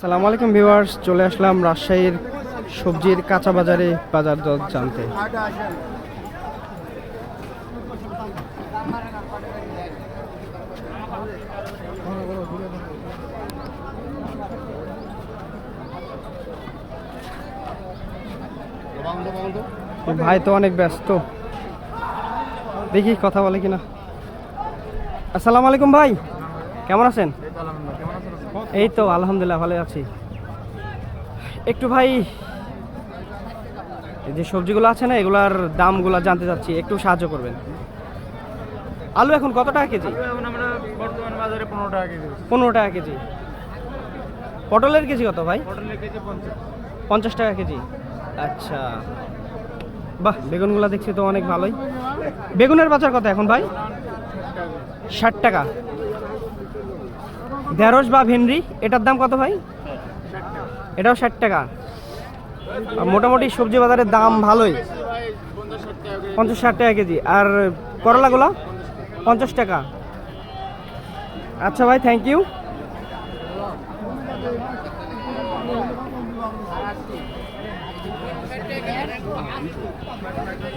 সালাম আলাইকুম ভিউয়ার্স, চলে আসলাম রাজশাহীর সবজির কাঁচা বাজারে বাজার দর জানতে। ভাই তো অনেক ব্যস্ত। দেখি কথা বলে কিনা। আসসালামু আলাইকুম ভাই, কেমন আছেন? এই তো আলহামদুলিল্লাহ ভালো আছি। একটু ভাই যে সবজিগুলো আছে না এগুলার দামগুলো জানতে চাচ্ছি একটু সাহায্য করবেন। আলু এখন কত টাকা কেজি? এখন আমরা বর্তমান বাজারে পনেরো টাকা কেজি। পনেরো টাকা কেজি। পটলের কেজি কত ভাই? পটলের কেজি পঞ্চাশ। পঞ্চাশ টাকা কেজি। আচ্ছা। বাহ বেগুনগুলো দেখছি তো অনেক ভালোই। বেগুনের বাজার কত এখন ভাই? ষাট টাকা। ঢেঁড়স বা ভেন্ডি এটার দাম কত ভাই? এটাও ষাট টাকা। মোটামুটি সবজি বাজারের দাম ভালোই। পঞ্চাশ ষাট টাকা কেজি। আর করলাগুলো? পঞ্চাশ টাকা। আচ্ছা ভাই থ্যাংক ইউ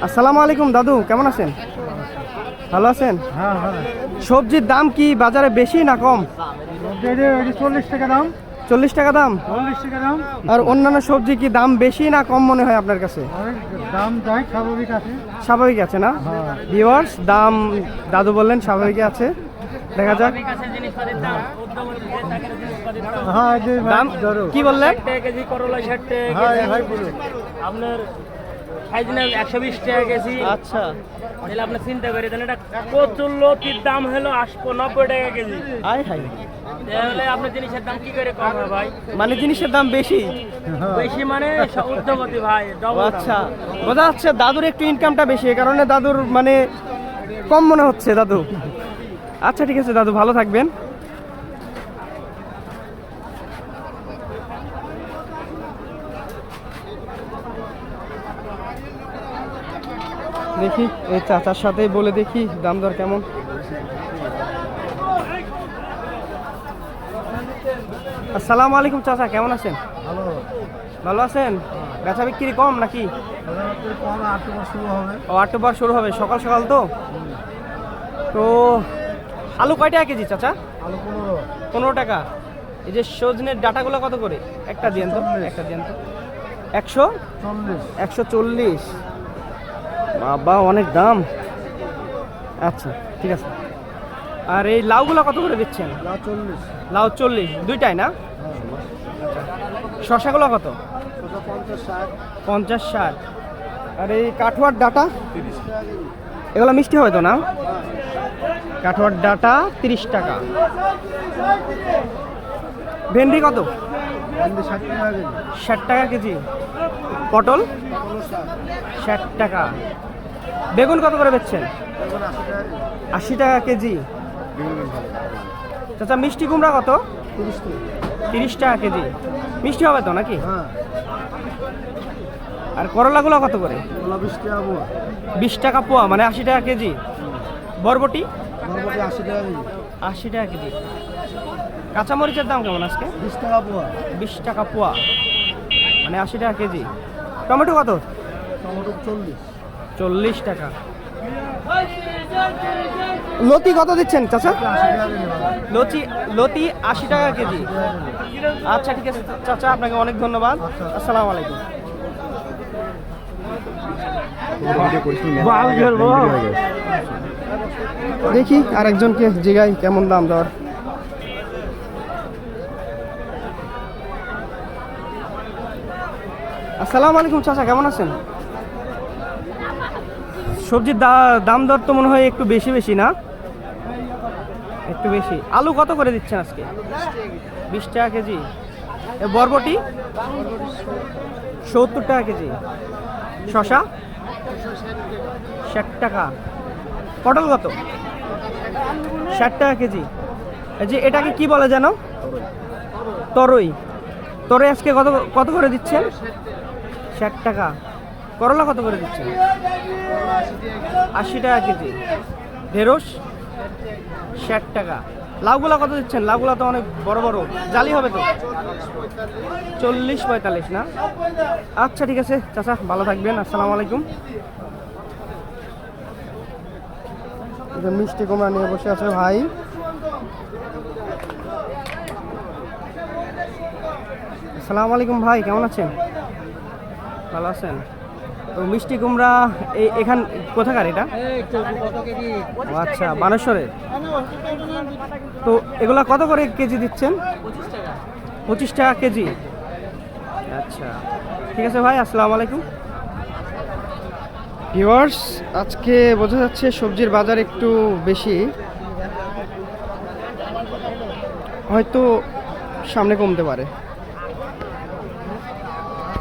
আসসালামু আলাইকুম দাদু কেমন আছেন? ভালো আছেন? হ্যাঁ সবজির দাম কি বাজারে বেশি না কম? চল্লিশ টাকা দাম। চল্লিশ টাকা দাম? টাকা দাম। আর অন্যান্য সবজি কি দাম বেশি না কম মনে হয় আপনার কাছে? অনেক দাম যাই স্বাভাবিক আছে। স্বাভাবিক আছে না? হ্যাঁ। ভিওয়ার্স দাম দাদু বললেন স্বাভাবিক আছে। দেখা যাক। হ্যাঁ যে দাম কি বললেন? কেজি করলা ষাট টাকা হ্যাঁ আপনার একশো বিশ টাকা কেজি। আচ্ছা। তাহলে আপনি চিন্তা করে দেন এটা কচুর লতির দাম হলো আশপো নব্বই টাকা কেজি। আয় হাই। মানে জিনিসের দাম বেশি? বেশি মানে ঊর্ধ্বগতি ভাই আচ্ছা বোঝা যাচ্ছে দাদুর একটু ইনকামটা বেশি এ কারণে দাদুর মানে কম মনে হচ্ছে দাদু। আচ্ছা ঠিক আছে দাদু ভালো থাকবেন। দেখি এই চাচার সাথেই বলে দেখি দাম দর কেমন। আসসালামু আলাইকুম চাচা কেমন আছেন? ভালো। ভালো আছেন? বেচা বিক্রি কম নাকি? কম শুরু হবে। ও আটটা বার শুরু হবে সকাল সকাল তো? তো আলু কয় টাকা কেজি চাচা? আলু পনেরো। পনেরো টাকা। এই যে সজনের ডাটাগুলো কত করে? একটা দিন তো একটা দিন তো। একশো? চল্লিশ। একশো চল্লিশ। বাবা অনেক দাম। আচ্ছা ঠিক আছে। আর এই লাউগুলো কত করে দিচ্ছেন? লাউ চল্লিশ। লাউ চল্লিশ দুইটাই না? শশাগুলো কত? পঞ্চাশ ষাট। আর এই কাঠুয়ার ডাটা? এগুলো মিষ্টি হবে তো না? কাঠোয়ার ডাটা তিরিশ টাকা। ভেন্ডি কত? ষাট টাকা কেজি। ষাট টাকা কেজি। পটল? ষাট। টাকা। বেগুন কত করে বেচছেন? আশি টাকা কেজি। চাচা মিষ্টি কুমড়া কত? তিরিশ টাকা। কেজি। মিষ্টি হবে তো নাকি? হ্যাঁ। আর করলাগুলো কত করে? বিশ টাকা পোয়া। বিশ টাকা পোয়া মানে আশি টাকা কেজি। বরবটি? বরবটি আশি টাকা কেজি। আশি টাকা কেজি। কাঁচামরিচের দাম কেমন আজকে? বিশ টাকা পোয়া। বিশ টাকা পোয়া মানে আশি টাকা কেজি। টমেটো কত? টমেটো চল্লিশ। চল্লিশ টাকা। লতি কত দিচ্ছেন চাচা। লতি লতি আশি টাকা কেজি। আচ্ছা ঠিক আছে চাচা আপনাকে অনেক ধন্যবাদ। আসসালামু আলাইকুম। দেখি আর আরেকজনকে জিগাই কেমন দাম দর আসসালামু আলাইকুম চাচা কেমন আছেন? সবজির দাম দর তো মনে হয় একটু বেশি বেশি না? একটু বেশি। আলু কত করে দিচ্ছেন আজকে? বিশ টাকা কেজি। বরবটি? সত্তর টাকা কেজি। শশা ষাট টাকা। পটল কত? ষাট টাকা কেজি। যে এটাকে কি বলে যেন তরই। তরই আজকে কত কত করে দিচ্ছেন? ষাট টাকা। করলা কত করে দিচ্ছেন? আশি টাকা কেজি। ঢেঁড়স, ষাট টাকা। লাউগুলা কত দিচ্ছেন? লাউগুলা তো অনেক বড় বড়। জালি হবে তো? চল্লিশ পঁয়তাল্লিশ, না? আচ্ছা ঠিক আছে। চাচা, ভালো থাকবেন। আসসালামু আলাইকুম। মিষ্টি কুমড়া নিয়ে বসে আছে ভাই। আসসালামু আলাইকুম ভাই, কেমন আছেন? ভালো আছেন? তো মিষ্টি কুমড়া এখান কোথাকার এটা? আচ্ছা বানেশ্বরের তো এগুলা কত করে কেজি দিচ্ছেন? পঁচিশ টাকা কেজি। আচ্ছা ঠিক আছে ভাই, আসসালামু আলাইকুম। ভিউয়ার্স, আজকে বোঝা যাচ্ছে সবজির বাজার একটু বেশি। হয়তো সামনে কমতে পারে।